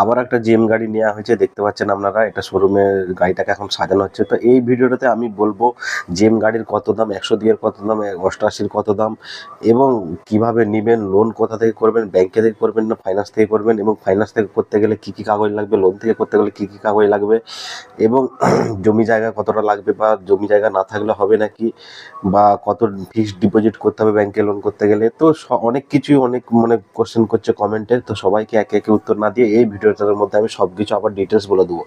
আবার একটা জিএম গাড়ি নেওয়া হয়েছে, দেখতে পাচ্ছেন আপনারা, এটা শোরুমের গাড়িটাকে এখন সাজানো হচ্ছে। তো এই ভিডিওটাতে আমি বলব, জিএম গাড়ির কত দাম, একশো দিয়ের কত দাম, অষ্টআশির কত দাম, এবং কীভাবে নেবেন লোন কোথা থেকে করবেন ব্যাংকে থেকে করবেন না ফাইন্যান্স থেকে করবেন, এবং ফাইন্যান্স থেকে করতে গেলে কী কী কাগজ লাগবে লোন থেকে করতে গেলে কী কী কাগজ লাগবে, এবং জমি জায়গা কতটা লাগবে, বা জমি জায়গা না থাকলে হবে নাকি, বা কত ফিক্সড ডিপোজিট করতে হবে ব্যাংকে লোন করতে গেলে, তো অনেক কিছুই অনেক মানে কোশ্চেন করছে কমেন্টে তো সবাইকে একে একে উত্তর না দিয়ে এই ভিডিওটার মধ্যে আমি সব কিছু আবার ডিটেলস বলে দেবো।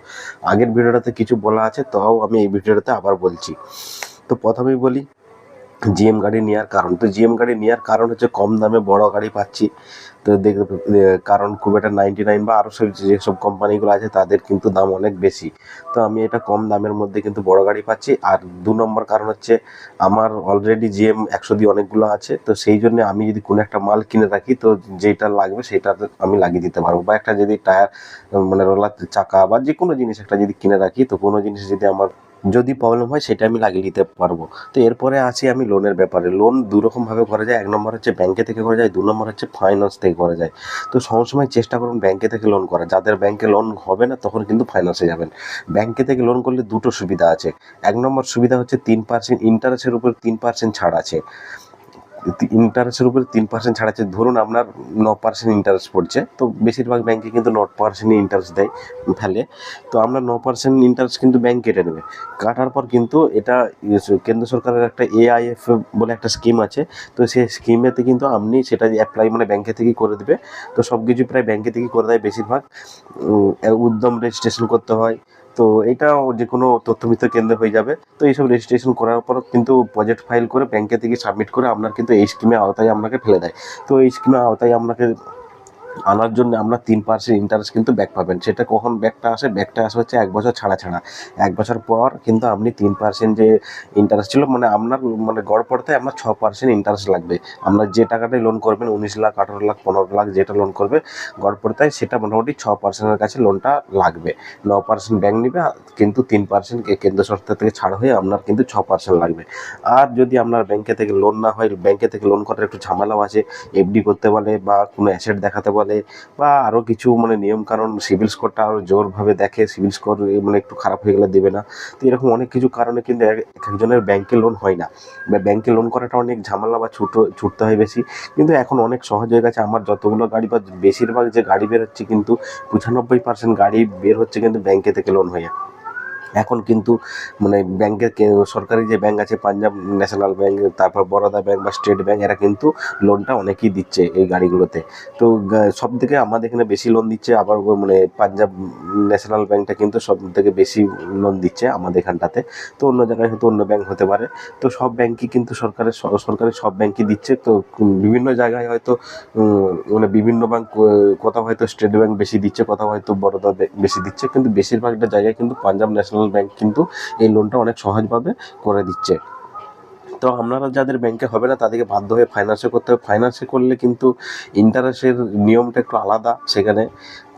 আগের ভিডিওটাতে কিছু বলা আছে, তাও আমি এই ভিডিওটাতে আবার বলছি। তো প্রথমেই বলি জিএম গাড়ি নেওয়ার কারণ। তো জিএম গাড়ি নেওয়ার কারণ হচ্ছে কম দামে বড় গাড়ি পাচ্ছি। তো দেখ এ, কারণ খুব একটা নাইনটি নাইন বা আরও সব যেসব কোম্পানিগুলো আছে তাদের কিন্তু দাম অনেক বেশি। তো আমি এটা কম দামের মধ্যে কিন্তু বড় গাড়ি পাচ্ছি। আর দু নম্বর কারণ হচ্ছে আমার অলরেডি জিএম একশো দিয়ে অনেকগুলো আছে। তো সেই জন্য আমি যদি কোনো একটা মাল কিনে রাখি তো যেটা লাগবে সেটা আমি লাগিয়ে দিতে পারব। বা একটা যদি টায়ার মানে রোলার চাকা বা যে কোনো জিনিস একটা যদি কিনে রাখি তো কোনো জিনিস যদি আমার যদি প্রবলেম হয়, সেটা আমি লাগিয়ে নিতে পারব। তো এরপরে আসি আমি লোনের ব্যাপারে। লোন দুরকমভাবে করা যায়। এক নম্বর হচ্ছে ব্যাংকে থেকে করা যায়, দু নম্বর হচ্ছে ফাইন্যান্স থেকে করা যায়। তো সবসময় চেষ্টা করুন ব্যাংকে থেকে লোন করা যাদের ব্যাংকে লোন হবে না, তখন কিন্তু ফাইন্যান্সে যাবেন। ব্যাংকে থেকে লোন করলে দুটো সুবিধা আছে। এক নম্বর সুবিধা হচ্ছে তিন পার্সেন্ট ইন্টারেস্টের উপর তিন পার্সেন্ট ছাড় আছে। ইন্টারেস্টের উপরে তিন পার্সেন্ট ছাড় আছে ধরুন আপনার ন পার্সেন্ট ইন্টারেস্ট পড়ছে, তো বেশিরভাগ ব্যাংকে কিন্তু ন পার্সেন্ট ইন্টারেস্ট দেয় ফেলে। তো আমরা ন পার্সেন্ট ইন্টারেস্ট কিন্তু ব্যাংক কেটে নেবে। কাটার পর কিন্তু এটা ইয়ে কেন্দ্র সরকারের একটা এআইএফ বলে একটা স্কিম আছে, তো সেই স্কিমেতে কিন্তু আপনি সেটা অ্যাপ্লাই মানে ব্যাংকে থেকেই করে দেবে। তো সব কিছু প্রায় ব্যাংকে থেকেই করে দেয় বেশিরভাগ। উদ্যম রেজিস্ট্রেশন করতে হয় তো এটা যে কোনো তথ্যমিত্র কেন্দ্র হয়ে যাবে। তো এইসব রেজিস্ট্রেশন করার পর কিন্তু প্রজেক্ট ফাইল করে ব্যাংকে থেকে সাবমিট করে আপনার কিন্তু এই স্কিমের আওতায় আপনাকে ফেলে দেয়। তো এই স্কিমের আওতায় আপনাকে আনার জন্য আমরা তিন পার্সেন্ট ইন্টারেস্ট কিন্তু ব্যাক পাবেন। সেটা কখন ব্যাকটা আসে? ব্যাকটা আসে হচ্ছে এক বছর ছাড়া ছাড়া। এক বছর পর কিন্তু আপনি তিন পার্সেন্ট যে ইন্টারেস্ট ছিল মানে আপনার মানে গড় পড়তে আপনার ছ পার্সেন্ট ইন্টারেস্ট লাগবে। আপনার যে টাকাটাই লোন করবেন, উনিশ লাখ, আঠারো লাখ, পনেরো লাখ যেটা লোন করবে, গড় পড়তে সেটা মোটামুটি ছ পার্সেন্টের কাছে লোনটা লাগবে। ন পার্সেন্ট ব্যাংক নেবে, কিন্তু তিন পার্সেন্ট কেন্দ্র সরকার থেকে ছাড় হয়ে আপনার কিন্তু ছ পার্সেন্ট লাগবে। আর যদি আপনার ব্যাংকে থেকে লোন না হয় ব্যাংকে থেকে লোন করার একটু ঝামেলাও আছে এফডি করতে বলে বা কোনো অ্যাসেট দেখাতে বলে বা আরও কিছু মানে নিয়ম কারণ সিভিল স্কোরটা আরও জোরভাবে দেখে, সিভিল স্কোর মানে একটু খারাপ হয়ে গেলে দেবে না। তো এরকম অনেক কিছু কারণে কিন্তু এক একজনের ব্যাংকে লোন হয় না। বা ব্যাংকে লোন করাটা অনেক ঝামেলা বা ছুটো, ছুটতে হয় বেশি। কিন্তু এখন অনেক সহজ হয়ে গেছে। আমার যতগুলো গাড়ি বা বেশিরভাগ যে গাড়ি বেরোচ্ছে কিন্তু পঁচানব্বই পার্সেন্ট গাড়ি বের হচ্ছে কিন্তু ব্যাংকে থেকে লোন হয়ে। এখন কিন্তু মানে ব্যাংকের সরকারি যে ব্যাংক আছে পাঞ্জাব ন্যাশনাল ব্যাংক তারপর বরোদা ব্যাংক বা স্টেট ব্যাংক এরা কিন্তু লোনটা অনেকেই দিচ্ছে এই গাড়িগুলোতে। তো সব থেকে আমাদের এখানে বেশি লোন দিচ্ছে, আবার মানে পাঞ্জাব ন্যাশনাল ব্যাংকটা কিন্তু সব থেকে বেশি লোন দিচ্ছে আমাদের এখানটাতে। তো অন্য জায়গায় হয়তো অন্য ব্যাংক হতে পারে। তো সব ব্যাংকই কিন্তু সরকারের, স- সরকারি সব ব্যাংকই দিচ্ছে। তো বিভিন্ন জায়গায় হয়তো মানে বিভিন্ন ব্যাংক কোথাও হয়তো স্টেট ব্যাংক বেশি দিচ্ছে, কোথাও হয়তো বরোদা বেশি দিচ্ছে। কিন্তু বেশিরভাগটা জায়গায় কিন্তু পাঞ্জাব ন্যাশনাল ব্যাংক কিন্তু এই লোনটা অনেক সহজভাবে করে দিচ্ছে। তো আপনারা যাদের ব্যাংকে হবে না, তাদেরকে বাধ্য হয়ে ফাইন্যান্সে করতে হবে। ফাইন্যান্সে করলে কিন্তু ইন্টারেস্টের নিয়মটা একটু আলাদা, সেখানে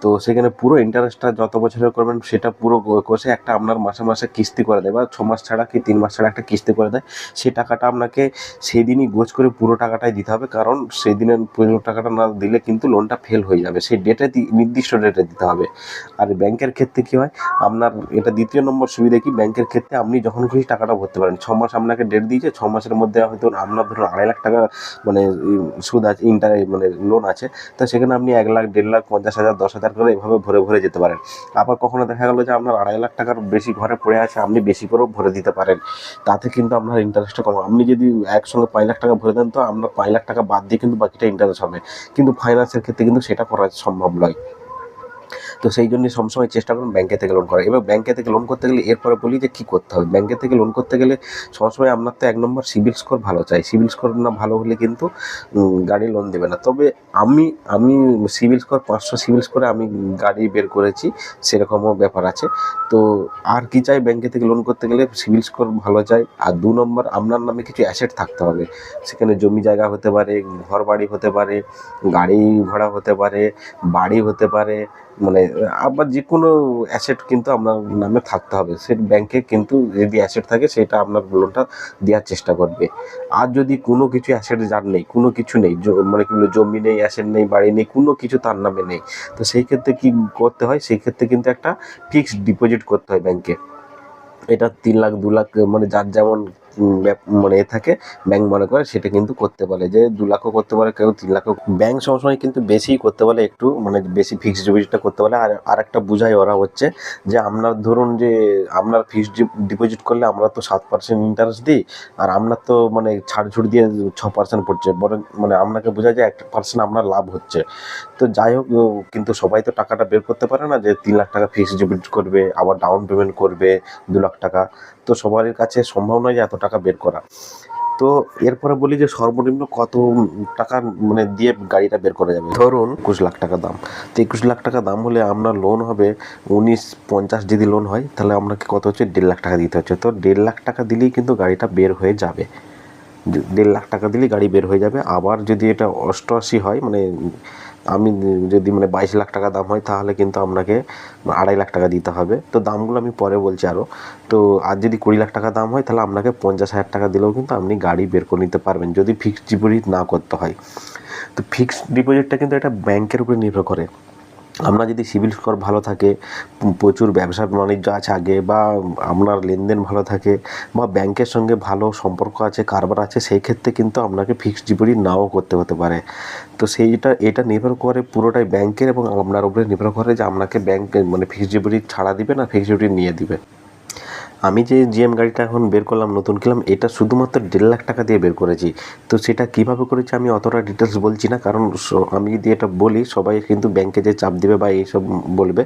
তো সেখানে পুরো ইন্টারেস্টটা যত বছরের করবেন, সেটা পুরো কষে একটা আপনার মাসে মাসে কিস্তি করে দেয় বা ছ মাস ছাড়া কি তিন মাস ছাড়া একটা কিস্তি করে দেয় সেই টাকাটা আপনাকে সেই দিনই গোছ করে পুরো টাকাটাই দিতে হবে। কারণ সেই দিনের পুরো টাকাটা না দিলে কিন্তু লোনটা ফেল হয়ে যাবে। সেই ডেটে নির্দিষ্ট ডেটে দিতে হবে। আর ব্যাংকের ক্ষেত্রে কী হয়, আপনার এটা দ্বিতীয় নম্বর সুবিধা কি ব্যাংকের ক্ষেত্রে আপনি যখন খুশি টাকাটা ভরতে পারেন। ছ মাস আপনাকে ডেট দিয়েছে, ছ মাসের মধ্যে হয়তো আপনার ধরুন আড়াই লাখ টাকা মানে সুদ আছে ইন্টার মানে লোন আছে। তো সেখানে আপনি এক লাখ, দেড় লাখ, পঞ্চাশ হাজার, দশ হাজার করে এভাবে ভরে ভরে যেতে পারেন। আবার কখনো দেখা গেলো যে আপনার আড়াই লাখ টাকার বেশি ঘরে পড়ে আছে, আপনি বেশি করেও ভরে দিতে পারেন। তাতে কিন্তু আপনার ইন্টারেস্টটা কম। আপনি যদি একসঙ্গে পাঁচ লাখ টাকা ভরে দেন, তো আপনার পাঁচ লাখ টাকা বাদ দিয়ে কিন্তু বাকিটা ইন্টারেস্ট হবে। কিন্তু ফাইন্যান্সের ক্ষেত্রে কিন্তু সেটা করা সম্ভব নয়। তো সেই জন্য সবসময় চেষ্টা করুন ব্যাংকে থেকে লোন করা এবার ব্যাংকে থেকে লোন করতে গেলে এরপরে বলি যে কী করতে হবে? ব্যাংকে থেকে লোন করতে গেলে সবসময় আপনার তো এক নম্বর সিভিল স্কোর ভালো চাই। সিভিল স্কোর না ভালো হলে কিন্তু গাড়ি লোন দেবে না। তবে আমি আমি সিভিল স্কোর পাঁচশো সিভিল স্কোরে আমি গাড়ি বের করেছি, সেরকমও ব্যাপার আছে। তো আর কি চাই ব্যাংকে থেকে লোন করতে গেলে? সিভিল স্কোর ভালো চাই। আর দু নম্বর আপনার নামে কিছু অ্যাসেট থাকতে হবে। সেখানে জমি জায়গা হতে পারে ঘর বাড়ি হতে পারে, গাড়ি ঘোড়া হতে পারে, বাড়ি হতে পারে মানে আবার যে কোনো অ্যাসেট কিন্তু আপনার নামে থাকতে হবে। সে ব্যাংকে কিন্তু যদি অ্যাসেট থাকে, সেটা আপনার লোনটা দেওয়ার চেষ্টা করবে। আর যদি কোনো কিছু অ্যাসেট যার নেই, কোনো কিছু নেই মানে কি জমি নেই অ্যাসেট নেই, বাড়ি নেই, কোনো কিছু তার নামে নেই, তো সেই ক্ষেত্রে কি করতে হয়? সেই ক্ষেত্রে কিন্তু একটা ফিক্সড ডিপোজিট করতে হয় ব্যাংকে এটা তিন লাখ, দু লাখ মানে যার যেমন মানে এ থাকে ব্যাংক মনে করে, সেটা কিন্তু করতে পারে যে দু লাখও করতে পারে, কেউ তিন লাখও ব্যাংক সবসময় কিন্তু বেশি করতে বলে, একটু মানে বেশি ফিক্সড ডিপোজিটটা করতে বলে। আর আর একটা বুঝাই ওরা হচ্ছে যে আপনার ধরুন যে আপনার ফিক্সড ডিপোজিট করলে আমরা তো সাত পার্সেন্ট ইন্টারেস্ট দিই, আর আপনার তো মানে ছাড় ছুট দিয়ে ছ পার্সেন্ট পড়ছে। বরং মানে আপনাকে বোঝায় যে, একটা পার্সেন্ট আপনার লাভ হচ্ছে। তো যাই হোক কিন্তু সবাই তো টাকাটা বের করতে পারে না যে, তিন লাখ টাকা ফিক্সড ডিপোজিট করবে, আবার ডাউন পেমেন্ট করবে, দু লাখ টাকা। তো সবার কাছে সম্ভব নয় যে এত টাকা বের করা। তো এরপরে বলি যে সর্বনিম্ন কত টাকা মানে দিয়ে গাড়িটা বের করা যাবে? ধরুন একুশ লাখ টাকা দাম। তো একুশ লাখ টাকা দাম হলে আপনার লোন হবে উনিশ পঞ্চাশ যদি লোন হয়, তাহলে আপনাকে কত হচ্ছে? দেড় লাখ টাকা দিতে হচ্ছে। তো দেড় লাখ টাকা দিলেই কিন্তু গাড়িটা বের হয়ে যাবে। দেড় লাখ টাকা দিলেই গাড়ি বের হয়ে যাবে। আবার যদি এটা অষ্টআশি হয় মানে আমি যদি মানে বাইশ লাখ টাকা দাম হয়, তাহলে কিন্তু আপনাকে আড়াই লাখ টাকা দিতে হবে। তো দামগুলো আমি পরে বলছি আরও তো আর যদি কুড়ি লাখ টাকা দাম হয়, তাহলে আপনাকে পঞ্চাশ হাজার টাকা দিলেও কিন্তু আপনি গাড়ি বের করে নিতে পারবেন, যদি ফিক্সড ডিপোজিট না করতে হয়। তো ফিক্সড ডিপোজিটটা কিন্তু এটা ব্যাংকের উপরে নির্ভর করে। আপনার যদি সিভিল স্কোর ভালো থাকে, প্রচুর ব্যবসা বাণিজ্য আছে আগে, বা আপনার লেনদেন ভালো থাকে, বা ব্যাংকের সঙ্গে ভালো সম্পর্ক আছে, কারবার আছে, সেই ক্ষেত্রে কিন্তু আপনাকে ফিক্সড ডিপোজিট নাও করতে হতে পারে। তো সেইটা, এটা নির্ভর করে পুরোটাই ব্যাংকের এবং আপনার উপরে নির্ভর করে যে আপনাকে ব্যাংক মানে ফিক্সড ডিপোজিট ছাড়া দিবে না ফিক্সড ডিপোজিট নিয়ে দিবে। আমি যে জিএম গাড়িটা এখন বের করলাম, নতুন কিলাম এটা শুধুমাত্র দেড় লাখ টাকা দিয়ে বের করেছি। তো সেটা কীভাবে করেছি আমি অতটা ডিটেলস বলছি না, কারণ আমি যদি এটা বলি, সবাই কিন্তু ব্যাংকে যে চাপ দিবে বা এইসব বলবে।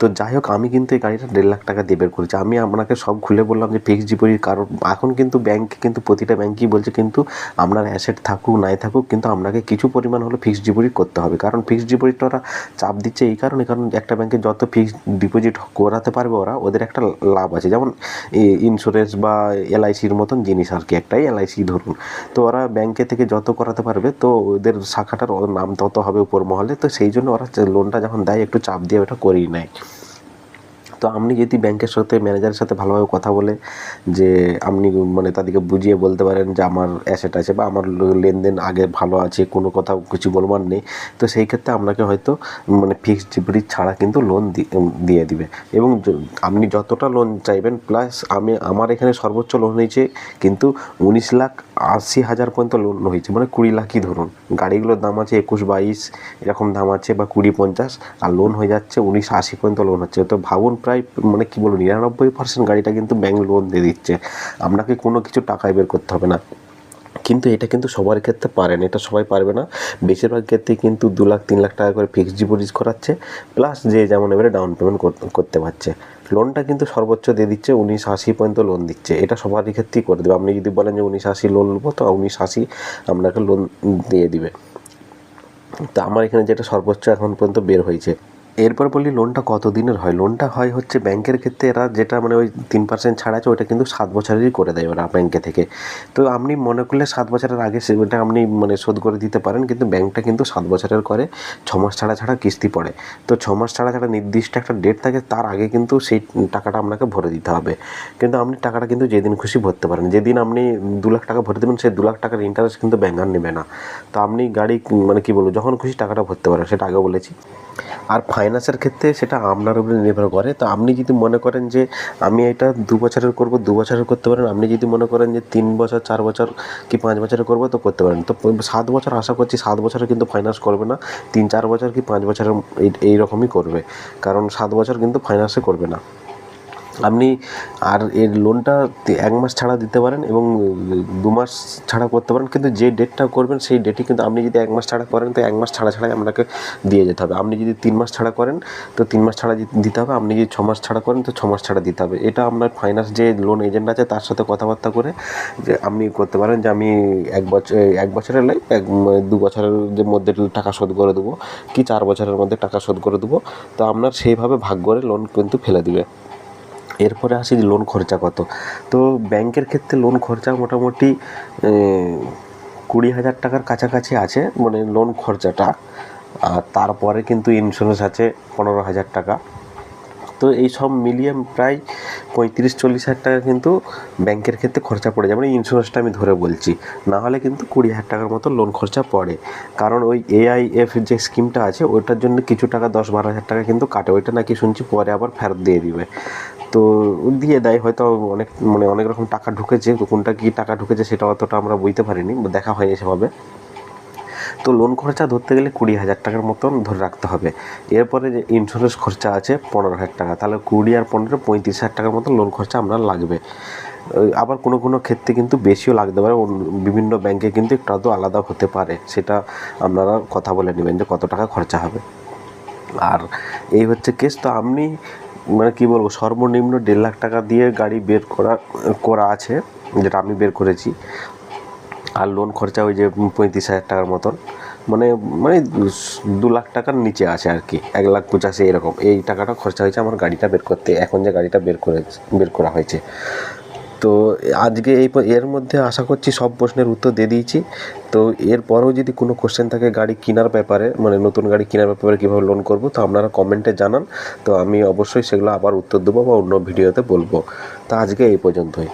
তো যাই হোক, আমি কিন্তু এই গাড়িটা দেড় লাখ টাকা দিয়ে বের করেছি। আমি আপনাকে সব খুলে বললাম যে ফিক্সড ডিপোজিট কারণ এখন কিন্তু ব্যাংক কিন্তু প্রতিটা ব্যাংকই বলছে কিন্তু আপনার অ্যাসেট থাকুক, নাই থাকুক, কিন্তু আপনাকে কিছু পরিমাণ হলে ফিক্সড ডিপোজিট করতে হবে। কারণ ফিক্সড ডিপোজিটটা ওরা চাপ দিচ্ছে এই কারণে, কারণ একটা ব্যাংকে যত ফিক্সড ডিপোজিট করাতে পারবে ওরা, ওদের একটা লাভ আছে। যেমন ইন্স্যুরেন্স বা এলআইসির মতন জিনিস আর কি, একটাই এলআইসি ধরুন। তো ওরা ব্যাংকে থেকে যত করাতে পারবে, তো ওদের শাখাটার নাম তত হবে উপর মহলে, তো সেই জন্য ওরা লোনটা যখন দেয়, একটু চাপ দিয়ে ওটা করিয়ে নেয়। তো আপনি যদি ব্যাংকের সাথে, ম্যানেজারের সাথে ভালোভাবে কথা বলে যে, আপনি মানে তাদেরকে বুঝিয়ে বলতে পারেন যে, আমার অ্যাসেট আছে বা আমার লেনদেন আগে ভালো আছে, কোনো কথা কিছু বলবার নেই, তো সেই ক্ষেত্রে আপনাকে হয়তো মানে ফিক্সড ডিপোজিট ছাড়া কিন্তু লোন দিয়ে দিবে। এবং আপনি যতটা লোন চাইবেন প্লাস আমি, আমার এখানে সর্বোচ্চ লোন হয়েছে কিন্তু উনিশ লাখ আশি হাজার পর্যন্ত লোন হয়েছে। মানে কুড়ি লাখই ধরুন। গাড়িগুলোর দাম আছে একুশ, বাইশ, এরকম দাম আছে বা কুড়ি, পঞ্চাশ, আর লোন হয়ে যাচ্ছে উনিশ, আশি পর্যন্ত লোন হচ্ছে। তো ভাবুন প্রায় মানে কি বলব, নিরানব্বই পার্সেন্ট গাড়িটা কিন্তু ব্যাঙ্ক লোন দিয়ে দিচ্ছে। আপনাকে কোনো কিছু টাকায় বের করতে হবে না। কিন্তু এটা কিন্তু সবার ক্ষেত্রে পারে না এটা সবাই পারবে না। বেশিরভাগ ক্ষেত্রে কিন্তু দু লাখ, তিন লাখ টাকা করে ফিক্সড ডিপোজিট করাচ্ছে প্লাস যে যেমন এবারে ডাউন পেমেন্ট করতে পারছে। লোনটা কিন্তু সর্বোচ্চ দিয়ে দিচ্ছে, উনিশ আশি পর্যন্ত লোন দিচ্ছে। এটা সবারই ক্ষেত্রেই করে দেবে। আপনি যদি বলেন যে উনিশ আশি লোন নেব, তো উনিশ আশি আপনাকে লোন দিয়ে দিবে। তা আমার এখানে যেটা সর্বোচ্চ এখন পর্যন্ত বের হয়েছে। এরপর বলি লোনটা কত দিনের হয়? লোনটা হয় হচ্ছে ব্যাংকের ক্ষেত্রে এরা যেটা মানে ওই তিন পার্সেন্ট ছাড় আছে ওটা কিন্তু সাত বছরেরই করে দেয় ওরা ব্যাংকে থেকে। তো আপনি মনে করলে সাত বছরের আগে সেটা আপনি মানে শোধ করে দিতে পারেন, কিন্তু ব্যাংকটা কিন্তু সাত বছরের করে, ছ মাস ছাড়া ছাড়া কিস্তি পড়ে। তো ছ মাস ছাড়া ছাড়া নির্দিষ্ট একটা ডেট থাকে, তার আগে কিন্তু সেই টাকাটা আপনাকে ভরে দিতে হবে। কিন্তু আপনি টাকাটা কিন্তু যেদিন খুশি ভরতে পারেন। যেদিন আপনি দু লাখ টাকা ভরে দেবেন, সেই দু লাখ টাকার ইন্টারেস্ট কিন্তু ব্যাংক আর নেবে না। তো আপনি গাড়ি মানে কি বলব, যখন খুশি টাকাটা ভরতে পারেন, সেটা আগে বলেছি। আর ফাইন্যান্সের ক্ষেত্রে সেটা আপনার উপরে নির্ভর করে। তো আপনি যদি মনে করেন যে আমি এটা দু বছরের করব, দু বছরের করতে পারেন। আপনি যদি মনে করেন যে তিন বছর, চার বছর কি পাঁচ বছরের করব, তো করতে পারেন। তো সাত বছর আশা করছি সাত বছরে কিন্তু ফাইন্যান্স করবে না। তিন, চার বছর কি পাঁচ বছরের এই রকমই করবে। কারণ সাত বছর কিন্তু ফাইন্যান্সে করবে না। আপনি আর এর লোনটা এক মাস ছাড়া দিতে পারেন এবং দু মাস ছাড়া করতে পারেন, কিন্তু যে ডেটটা করবেন সেই ডেটে কিন্তু আপনি যদি এক মাস ছাড়া করেন, তো এক মাস ছাড়া ছাড়াই আপনাকে দিয়ে যেতে হবে। আপনি যদি তিন মাস ছাড়া করেন, তো তিন মাস ছাড়া দিতে হবে। আপনি যদি ছ মাস ছাড়া করেন, তো ছ মাস ছাড়া দিতে হবে। এটা আপনার ফাইন্যান্স যে লোন এজেন্ট আছে, তার সাথে কথাবার্তা করে যে আপনি করতে পারেন যে আমি এক বছর এক বছরের লাই এক দু বছরের মধ্যে টাকা শোধ করে দেবো, কি চার বছরের মধ্যে টাকা শোধ করে দেবো, তো আপনার সেইভাবে ভাগ করে লোন কিন্তু ফেলে দিবে। এরপরে আসি লোন খরচা কত। তো ব্যাংকের ক্ষেত্রে লোন খরচা মোটামুটি কুড়ি হাজার টাকার কাছাকাছি আছে মানে লোন খরচাটা। আর তারপরে কিন্তু ইন্স্যুরেন্স আছে পনেরো হাজার টাকা। তো এই সব মিলিয়ে প্রায় পঁয়ত্রিশ, চল্লিশ হাজার টাকা কিন্তু ব্যাংকের ক্ষেত্রে খরচা পড়ে যায়। মানে ইন্স্যুরেন্সটা আমি ধরে বলছি। না হলে কিন্তু কুড়ি হাজার টাকার মতো লোন খরচা পড়ে। কারণ ওই এআইএফ যে স্কিমটা আছে, ওইটার জন্য কিছু টাকা দশ বারো হাজার টাকা কিন্তু কাটে। ওইটা নাকি শুনছি পরে আবার ফেরত দিয়ে দিবে। তো দিয়ে দেয়, হয়তো অনেক মানে অনেক রকম টাকা ঢুকেছে। কোনটা কী টাকা ঢুকেছে সেটা অতটা আমরা বুঝতে পারিনি। দেখা হয়নি সেভাবে। তো লোন খরচা ধরতে গেলে কুড়ি হাজার টাকার মতন ধরে রাখতে হবে। এরপরে যে ইন্স্যুরেন্স খরচা আছে পনেরো হাজার টাকা, তাহলে কুড়ি আর পনেরো পঁয়ত্রিশ হাজার টাকার মতন লোন খরচা আপনার লাগবে। আবার কোনো কোনো ক্ষেত্রে কিন্তু বেশিও লাগতে পারে বিভিন্ন ব্যাংকে কিন্তু একটু আধটু আলাদা হতে পারে। সেটা আপনারা কথা বলে নেবেন যে কত টাকা খরচা হবে। আর এই হচ্ছে কেস তো আপনি মানে কি বলব, সর্বনিম্ন দেড় লাখ টাকা দিয়ে গাড়ি বের করা করা আছে, যেটা আমি বের করেছি। আর লোন খরচা ওই যে পঁয়ত্রিশ হাজার টাকার মতন মানে মানে দু লাখ টাকার নিচে আছে আর কি, এক লাখ পঁচাশি এরকম। এই টাকাটা খরচা হয়েছে আমার গাড়িটা বের করতে, এখন যে গাড়িটা বের করে, বের করা হয়েছে। তো আজকে এই এর মধ্যে আশা করছি সব প্রশ্নের উত্তর দিয়ে দিয়েছি। তো এরপরেও যদি কোনো কোশ্চেন থাকে গাড়ি কেনার ব্যাপারে মানে নতুন গাড়ি কেনার ব্যাপারে কীভাবে লোন করব, তো আপনারা কমেন্টে জানান। তো আমি অবশ্যই সেগুলো আবার উত্তর দেবো বা অন্য ভিডিওতে বলব। তো আজকে এই পর্যন্তই।